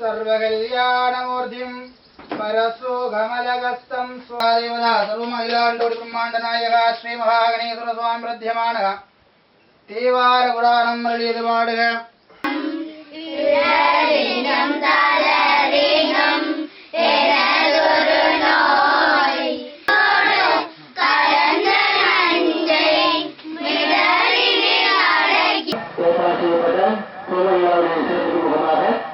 സർവകല്യാണമൂർത്തിം പരസോകമലഗസ്തം സ്വാദേവത സർവമയിലാണ്ടോടി ബ്രഹ്മാണ്ടനായക ശ്രീ മഹാഗണേശ്വര സ്വാമി പ്രധ്യമാണക തീവാര പുരാണം മരളിയത് പാടുക Thank you.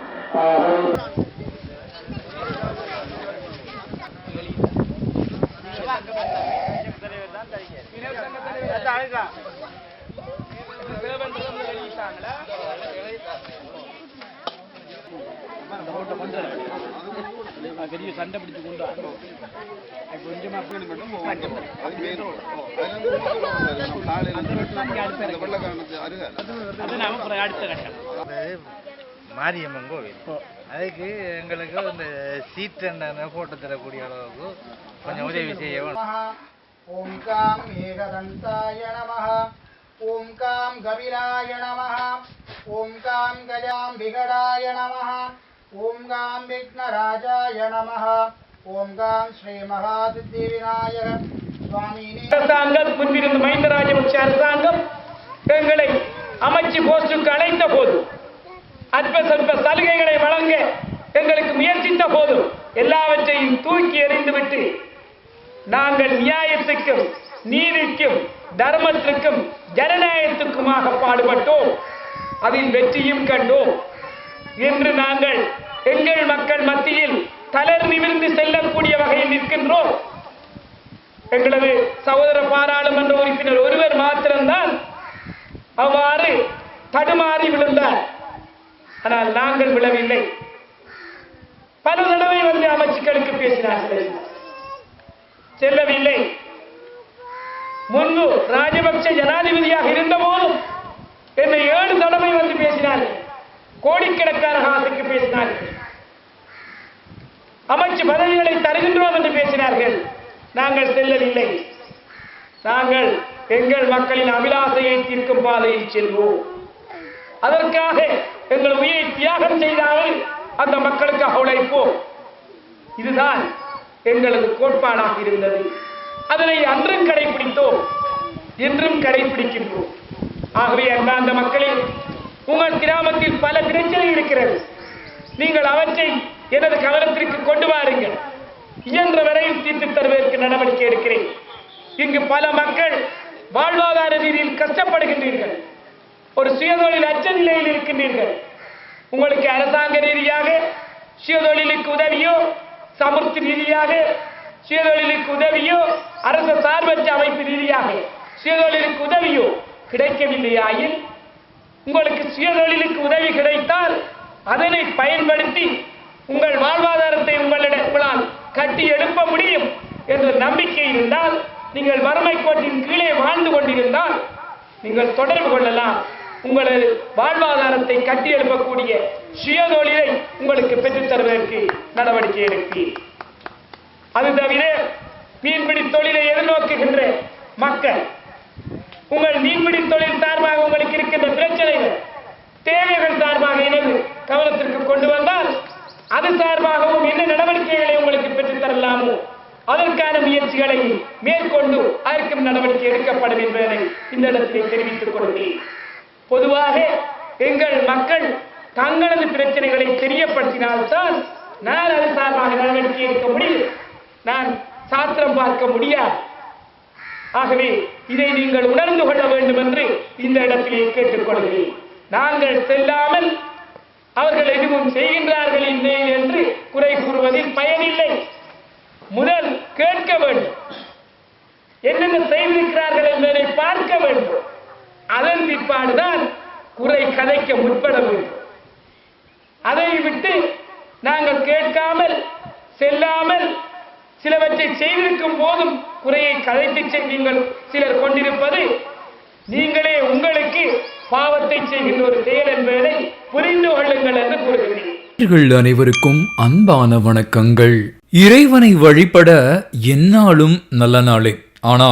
பெரிய சண்டை பிடிச்சு கொண்டு. கொஞ்சமா அடுத்த கட்டம் மாரியம்மன் கோவில். அதுக்கு எங்களுக்கு இந்த சீட் போட்டு தரக்கூடிய அளவுக்கு கொஞ்சம் உதவி செய்ய வேணும். நமः ஓம் காம் ஏகதந்தாய நமः ஓம் காம் கபிலாய நமः ஓம் காம் கஜாம் விகடாய நமः ஓம் காம் விக்னராஜாய நமः ஓம் காம் ஸ்ரீ மகாசித்தி விநாயக அரசாங்கம் முன்பிருந்த மஹிந்த ராஜபக்ஷ அரசாங்கம் எங்களை அமைச்சு போஸ்டுக்கு அழைத்த போது அற்ப சொற்ப சலுகைகளை வழங்க எங்களுக்கு முயற்சித்த போதும் எல்லாவற்றையும் தூக்கி எறிந்துவிட்டு நாங்கள் நியாயத்துக்கும் நீதிக்கும் தர்மத்திற்கும் ஜனநாயகத்துக்குமாக பாடுபட்டோம். அதில் வெற்றியும் கண்டோம். இன்று நாங்கள் எங்கள் மக்கள் மத்தியில் தளர் நிமிர்ந்து செல்லக்கூடிய வகையில் நிற்கின்றோம். எங்களது சகோதர பாராளுமன்ற உறுப்பினர் ஒருவர் மாத்திரம்தான் அவ்வாறு தடுமாறி விழுந்தார். ஆனால் நாங்கள் விழவில்லை. பல தடவை வந்து அமைச்சுக்களுக்கு பேசினார்கள். செல்லவில்லை. முன்பு ராஜபக்ச ஜனாதிபதியாக இருந்த போதும் என்னை ஏழு தடவை வந்து பேசினார் கோடிக்கணக்கான ஆசைக்கு பேசினார்கள். அமைச்சு பதவிகளை தருகின்றோம் என்று பேசினார்கள். நாங்கள் செல்லவில்லை. நாங்கள் எங்கள் மக்களின் அபிலாசையை தீர்க்கும் பாதையில் செல்வோம். அதற்காக எங்கள் உயிரை தியாகம் செய்தாலும் அந்த மக்களுக்காக உழைப்போம். இதுதான் எங்களது கோட்பாடாக இருந்தது. அதனை அன்றும் கடைபிடித்தோம் இன்றும் கடைபிடிக்கின்றோம் ஆகவே அந்த மக்களில் உங்கள் கிராமத்தில் பல பிரச்சனை இருக்கிறது. நீங்கள் அவற்றை எனது கவனத்திற்கு கொண்டு வாருங்கள். இயன்ற வரையில் தீர்த்து தருவதற்கு நடவடிக்கை எடுக்கிறேன். இங்கு பல மக்கள் வாழ்வாதார ரீதியில் கஷ்டப்படுகின்றீர்கள். ஒரு சுயதொழில் அச்ச நிலையில் இருக்கின்றீர்கள். உங்களுக்கு அரசாங்க ரீதியாக சுயதொழிலுக்கு உதவியோ சமூக ரீதியாக சுயதொழிலுக்கு உதவியோ அரசு சார்பற்ற அமைப்பு ரீதியாக சுயதொழிலுக்கு உதவியோ கிடைக்கவில்லையாயின் உங்களுக்கு சுயதொழிலுக்கு உதவி கிடைத்தால் அதனை பயன்படுத்தி உங்கள் வாழ்வாதாரத்தை உங்களிடம் உங்களால் கட்டி எழுப்ப முடியும் என்ற நம்பிக்கை இருந்தால் நீங்கள் வறுமை கோட்டின் கீழே வாழ்ந்து கொண்டிருந்தால் நீங்கள் தொடர்பு கொள்ளலாம். உங்களது வாழ்வாதாரத்தை கட்டி எழுப்பக்கூடிய சுயதொழிலை உங்களுக்கு பெற்றுத்தருவதற்கு நடவடிக்கை எடுப்பீர். அது தவிர மீன்பிடி தொழிலை எதிர்நோக்குகின்ற மக்கள் உங்கள் மீன்பிடி தொழில் சார்பாக உங்களுக்கு இருக்கின்ற பிரச்சனைகள் தேவைகள் சார்பாக எனது கவனத்திற்கு கொண்டு வந்தால் அது சார்பாகவும் என்ன நடவடிக்கைகளை உங்களுக்கு பெற்றுத் தரலாமோ அதற்கான முயற்சிகளை மேற்கொண்டு அதற்கும் நடவடிக்கை எடுக்கப்படும் என்பதை இந்த இடத்திலே தெரிவித்துக் கொள்கிறேன். பொதுவாக எங்கள் மக்கள் தங்களது பிரச்சனைகளை தெரியப்படுத்தினால்தான் நான் அது சார்பாக நடவடிக்கை எடுக்க முடியும். நான் சாத்திரம் பார்க்க முடியாது. ஆகவே இதை நீங்கள் உணர்ந்து கொள்ள வேண்டும் என்று இந்த இடத்திலே கேட்டுக்கொள்கிறேன் நாங்கள் செல்லாமல் அவர்கள் எதுவும் செய்கின்றார்கள் இல்லை என்று குறை கூறுவதில் பயனில்லை. முதல் கேட்க வேண்டும். என்னென்ன செய்திருக்கிறார்கள் என்பதை பார்க்க வேண்டும். அதன் பிற்பாடுதான் குறை கதைக்க முற்பட வேண்டும். அதை விட்டு நாங்கள் கேட்காமல் செல்லாமல் சிலவற்றை செய்திருக்கும் போதும் குறையை கதைத்து சென்றீங்கள் சிலர் கொண்டிருப்பது நீங்களே உங்களுக்கு பாவத்தை செய்கின்ற ஒரு செயல் என்பதை புரிந்து கொள்ளுங்கள் என்று கூறுகிறேன். அனைவருக்கும் அன்பான வணக்கங்கள். இறைவனை வழிபட எந்நாளும் நல்ல நாளே. ஆனால்